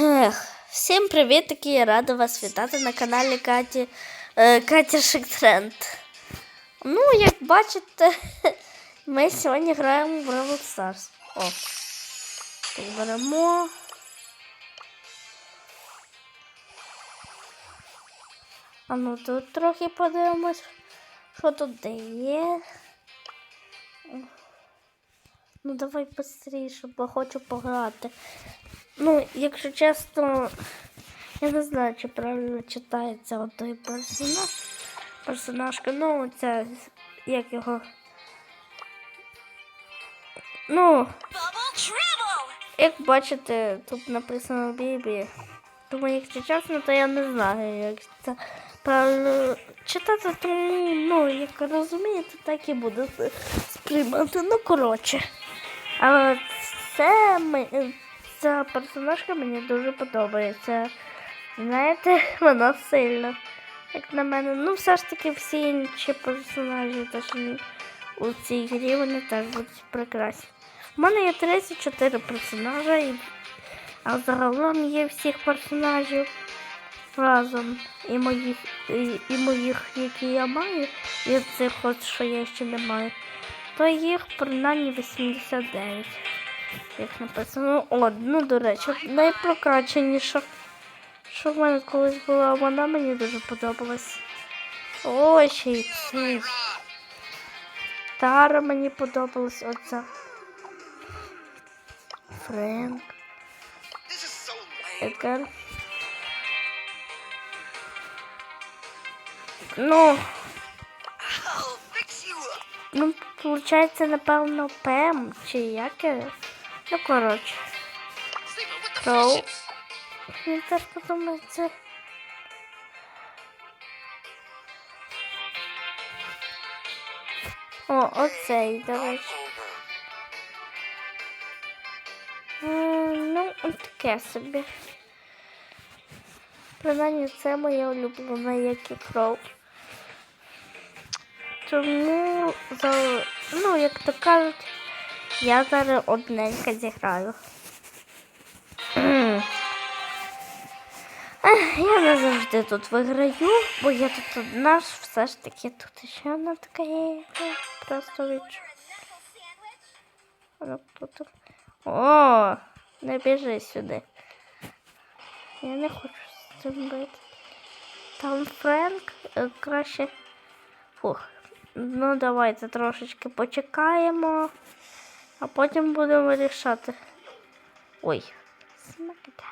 Ех, всім привіт, таки я рада вас вітати на каналі Каті е, Катя Шиктренд. Ну, як бачите, ми сьогодні граємо в Brawl Stars. О, так беремо. А ну тут трохи подивимось, що тут де є. Ну давай швидше, бо хочу пограти. Ну, якщо чесно, я не знаю, чи правильно читається от той персонаж. Персонажка, ну, це як його. Ну, як бачите, тут написано Бібі. Тому, якщо чесно, то я не знаю, як це правильно читати, тому, ну, як розумієте, так і буду сприймати. Ну, коротше. Але це ми. Ця персонажка мені дуже подобається. Знаєте, вона сильна. Як на мене. Ну, все ж таки всі інші персонажі теж у цій грі вони теж будуть прекрасні. У мене є 34 персонажа, а загалом є всіх персонажів разом. І моїх, і, і моїх, які я маю, і цих от, що я ще не маю, то їх принаймні 89 як написано. О, ну, до речі, найпрокаченіша. Що в мене колись була, вона мені дуже подобалась. О, ще й ці. Тара мені подобалась оця. Френк. Едгар. Ну. Ну, получається, напевно, Пем чи як. Ну, коротше. Кроу. Мені теж подобається. О, оцей, до речі. Ну, таке собі. Принаймні, це моя улюблена, як і кров. Тому, за, ну, як то кажуть, я зараз одненько зіграю. Я не завжди тут виграю, бо я тут одна ж все ж таки тут ще одна така є, просто відчу. О, не біжи сюди. Я не хочу з цим бити. Там Френк е, краще. Фух. Ну, давайте трошечки почекаємо, а потім будемо вирішати. Ой, смакіта.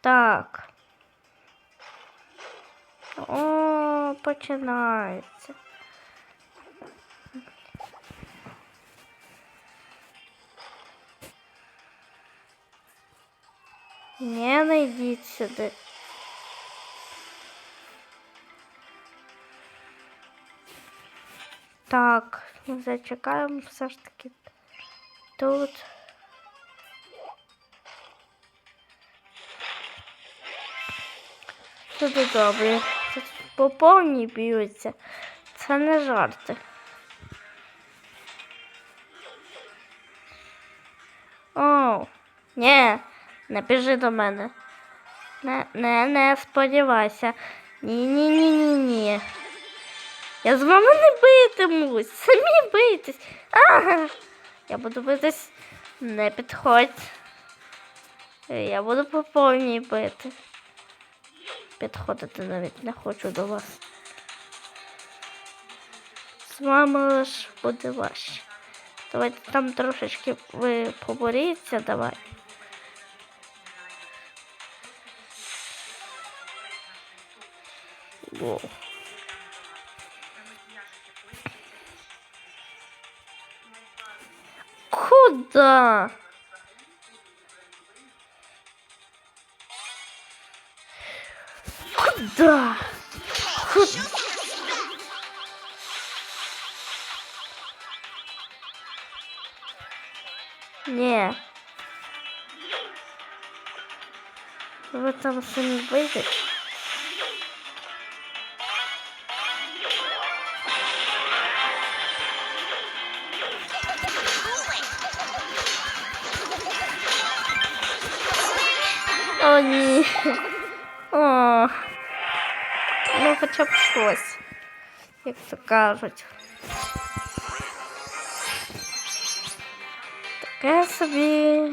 Так. О, починається. Не, не йдіть сюди. Так, Зачекаємо все ж таки тут. Тут добре. Тут по повній б'ються. Це не жарти. О, ні, не біжи до мене. Не, не, не сподівайся. Ні-ні-ні-ні-ні. Я з вами не битимусь. Самі битись. Ага. Я буду битись. Не підходь. Я буду по повній бити. Підходити навіть не хочу до вас. З вами лиш буде важче. Давайте там трошечки ви поборіться, давай. Воу. Куда? Куда? Куда? Не. Вы там самі вийдете? О. О. Ну, хоча б щось, як то кажуть. Таке собі.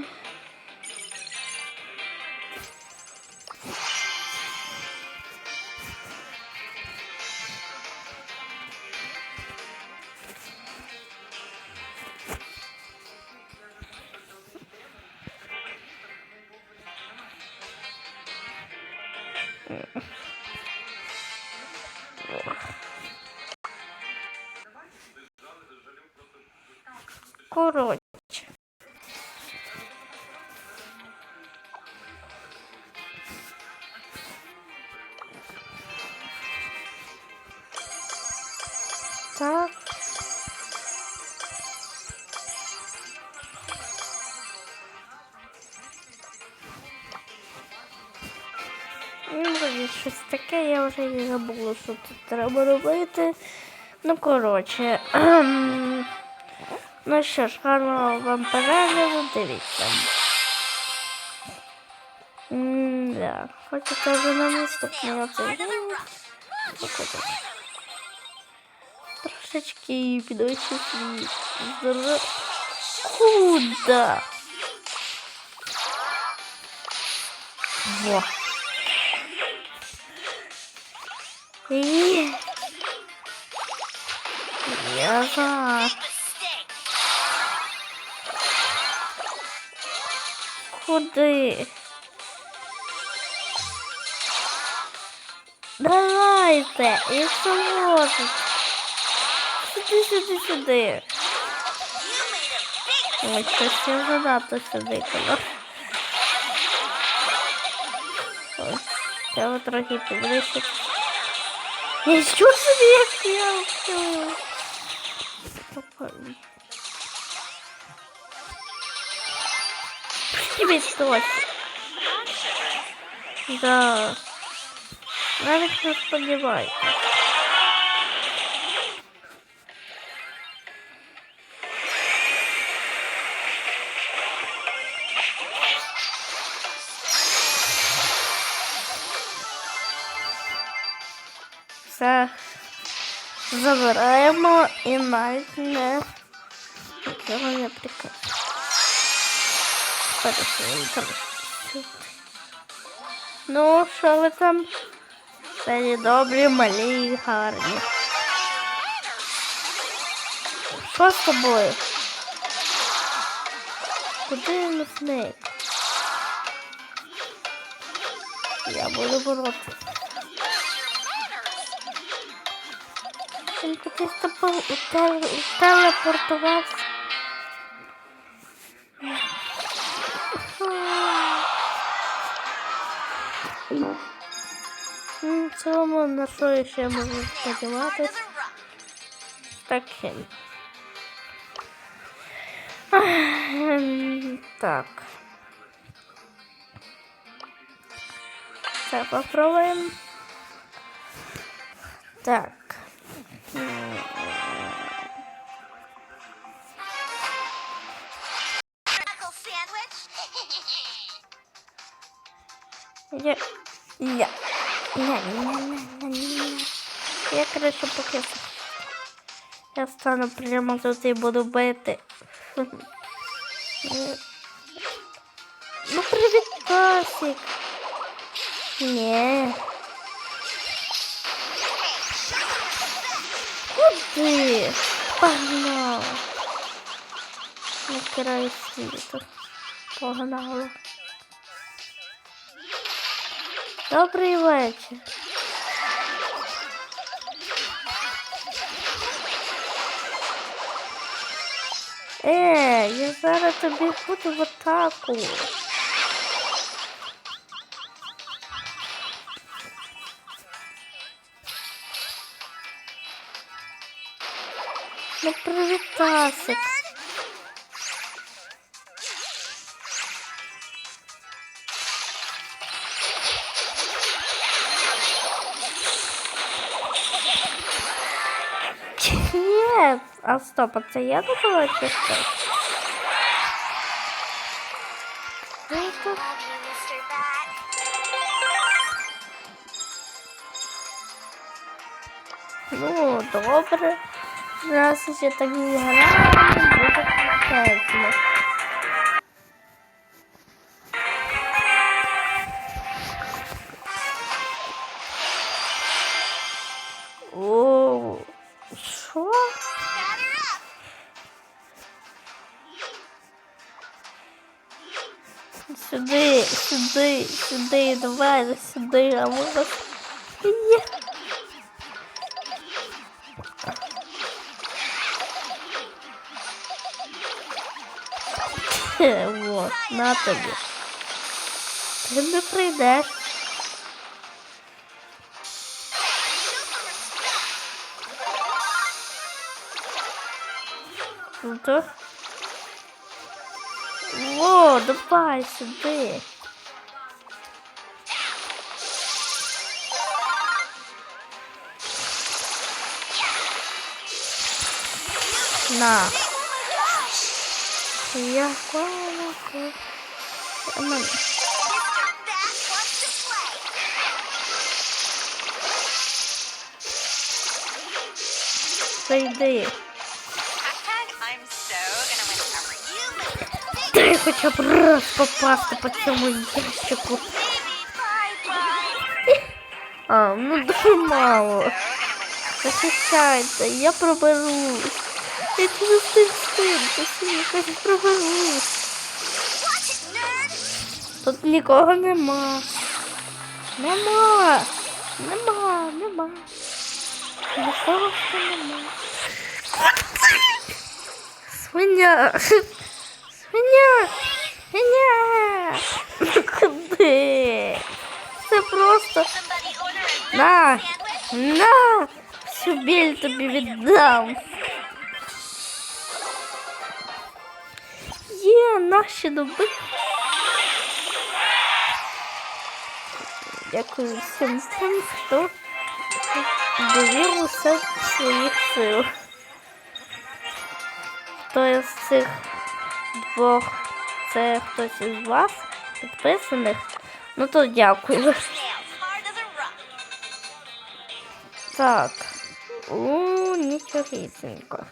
Коротше. Я вже і забула, що тут треба робити. Ну, коротше. Ну що ж, гарного вам перегляду, дивіться. Да. Хочете вже на наступний оцей. Трошечки свій здоров'я. Куда? Во. І... Я за... Куди? Давайте, якщо можете. Сюди, сюди, сюди. Ой, щось я занадто сюди коли. Ой, треба трохи підвищити. Нічого собі, як я вчила. Попали. Привіт, точно. Да. Навіть не сподіваюся. Забираємо і навіть не не прикрити. Ну, що ви там? Все добрі, малі і гарні. Що з тобою? Куди він зник? Я буду боротися. Він кудись тепер телепортувався. Ну, В цілому, на що я ще можу сподіватись? Таке. Ем, Так. Це попробуємо. Так. Я... Я... Ня. Я, короче, поки... Я стану прямо тут і буду бити. Ну, привіт, Касик. Ні. Куди? Погнала. На край світу. Погнала. Добрий вечір. Е, я зараз тобі буду в атаку. Ну привітасик. Ні, а стоп, а це я добила чи що? Де тут? Love you, Mr. Bat. Ну, добре. Раз ще так зіграємо, буде прекрасно. Сюди, сюди, сюди, давай, сюди, а. Є. Хе, Вот, на тобі. Ти не прийдеш. Круто. Во, давай сюди. На. Я колоко. Mr. Bat wants to play. Зайди. Хоча б раз попасти по цьому ящику. А, ну дуже мало. Захищайте, я проберусь. Я через тих стин, якось проберусь. Тут нікого нема. Нема. Нема, нема. Нікого нема. Свиня. Свиня. Свиня. Куди? Це просто. Somebody order a На. sandwich. На. Всю біль тобі віддам. Є наші доби. Дякую всім тим, хто довірився своїх сил. Хто із цих двох, це хтось із вас підписаних. Ну то дякую. Так. У, нічогісенько.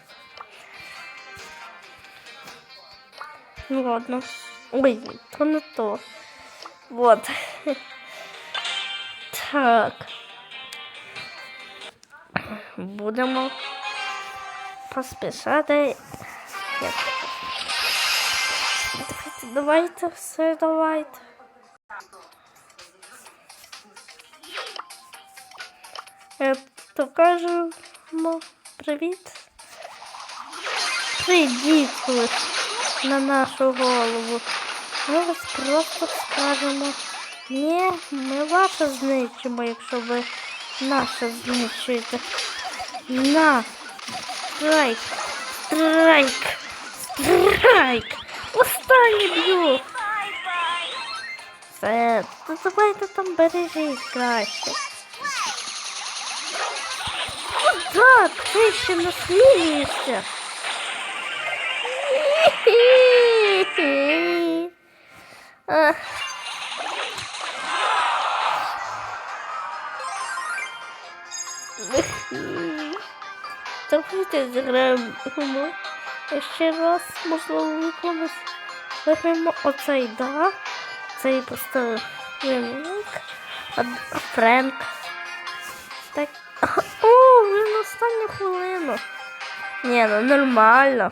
Ну ладно. Ой, то не то. Вот. Так. Будемо поспішати. Як? Давайте, все, давайте. Е, То кажемо привіт. Прийдіть на нашу голову. Ми вас просто скажемо. Ні, ми ваше знищимо, якщо ви наше знищуєте. На! Страйк! Страйк! Страйк! Останній б'ю! Все, то давайте там бережіть краще. Куда ти ще насмієшся? Ах. Давайте зіграємо ще раз, можливо, якомусь виграємо оцей, да? Цей поставив а Френк. Так. О, він останню хвилину. Ні, ну нормально.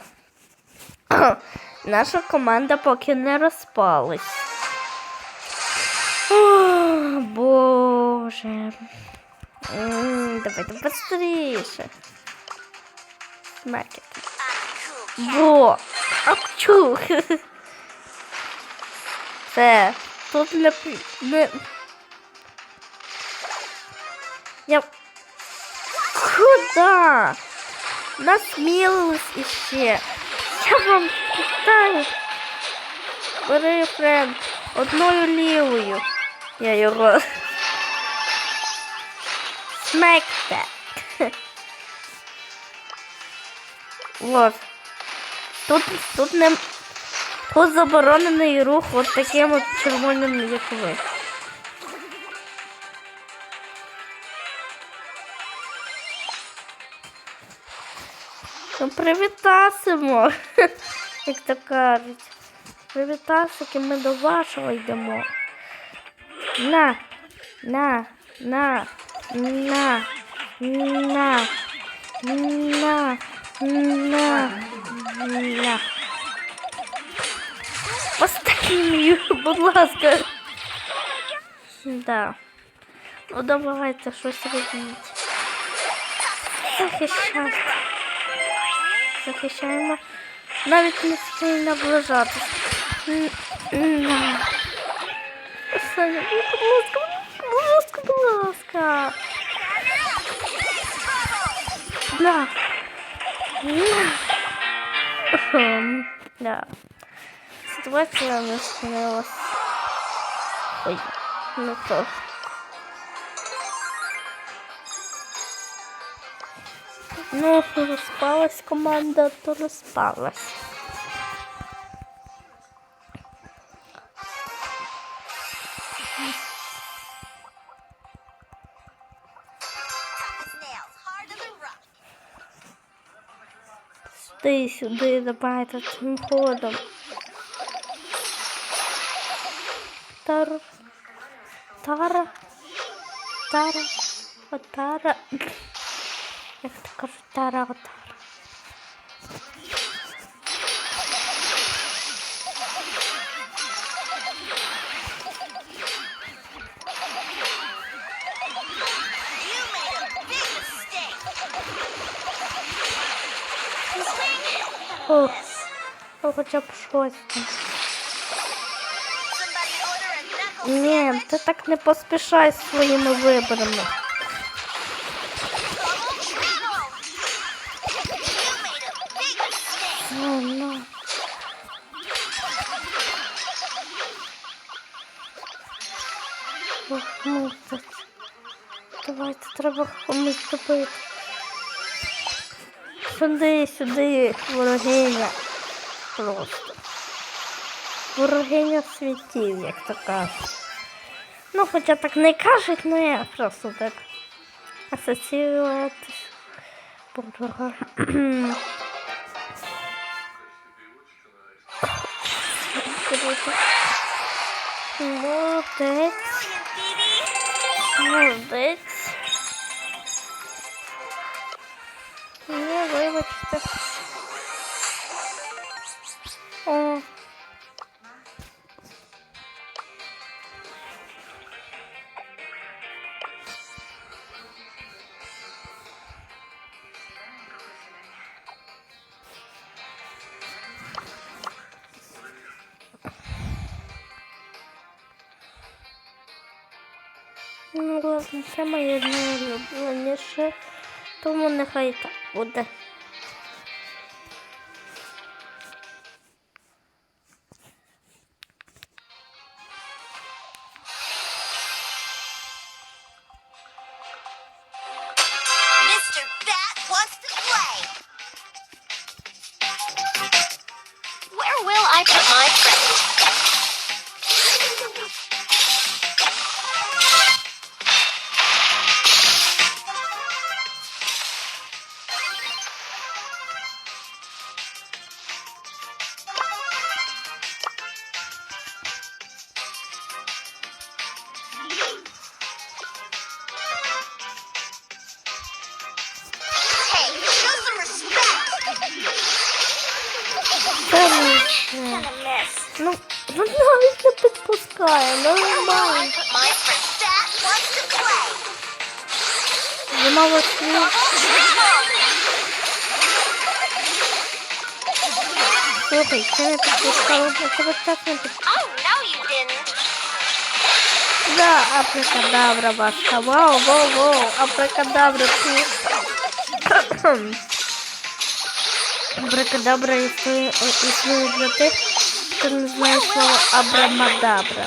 Наша команда поки не розпалась. О, Боже. М, Давайте быстріше. Смакет. I'm cool. Во! Апчух! Все. Тут не... пі- не... Я... Куда? Насмілились іще. Я вам питаю. Бери френд. Одною лівою. Я його... Смекте. Вот. Тут, тут не... Тут заборонений рух от таким от червоним, як ви. Ну, привітасимо, як то кажуть. Привітасики, ми до вашого йдемо. На, на, на, на, на, на, на, на. Поставь мені, будь ласка. Да. Ну давайте щось робіть. Захищайте. Захищаємо. Навіть не стій наближатись. На. Саня, будь ласка, будь ласка, будь ласка. На. На. Да. Ситуація не змінилась. Ой, ну то. Ну, распалась команда, то розпалась. Сюди, сюди, давайте цим ходом. Тара. Тара. Тара. Отара. Як то кажуть, тара. Хоча б щось Ні, ти так не поспішай зі своїми виборами. Ну, так. Давайте, треба комусь добити. Сюди, сюди, ворогиня. Просто. Ворогиня світів, як то кажуть. Ну, хоча так не кажуть, ну я просто так асоціюватись. Ворога. Круто. Молодець, молодець. Ні, вибачте. Ну ладно, це моє найулюбленіше, тому нехай так буде. Не бо не. Oh, no, you didn't. Да, абракадабра ваша. Вау, вау, вау, абракадабра ти. Абракадабра існує, існує для тих, хто не слово абрамадабра.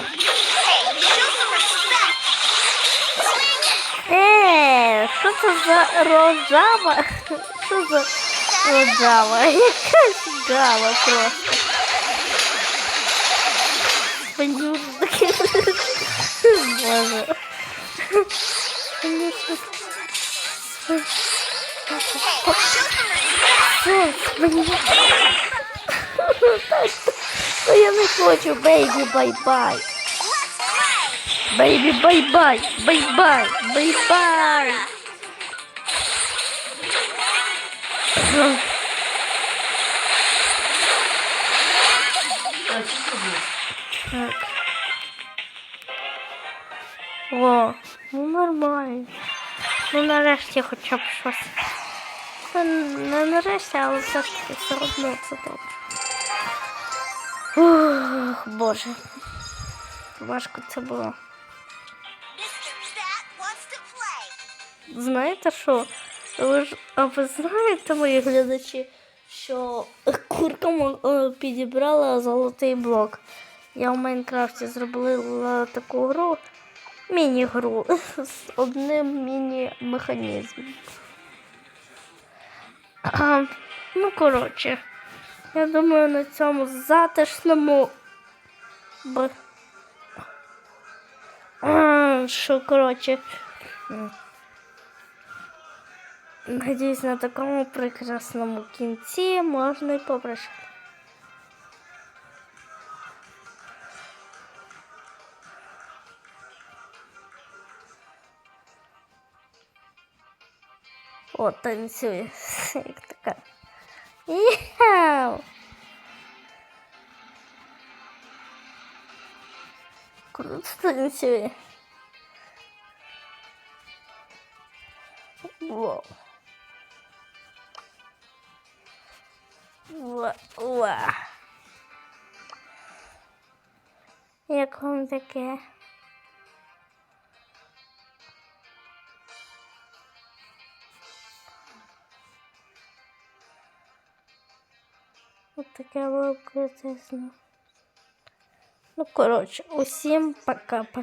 Е, що це за рожава? Що за рожава? Якась гава просто. Боже. Та я не хочу, бейбі, бай-бай. Бейбі, бай-бай, бай-бай, бай-бай. Так. О, ну нормально. Ну нарешті хоча б щось. Ну, Не нарешті, але все ж таки все одно це добре. Ух, Боже. Важко це було. Знаєте що? Ви ж, а ви знаєте, мої глядачі, що курка е, підібрала золотий блок. Я в Майнкрафті зробила таку гру, міні-гру з одним міні-механізмом. А, ну, коротше, я думаю, на цьому затишному. Б... А, що, коротше. м, Надіюсь, на такому прекрасному кінці можна й попрощати. О, танцює. Як така. Яу! Круто танцює. Ва. Як вам таке? От таке було крутизно. Ну, коротше, усім пока-пока.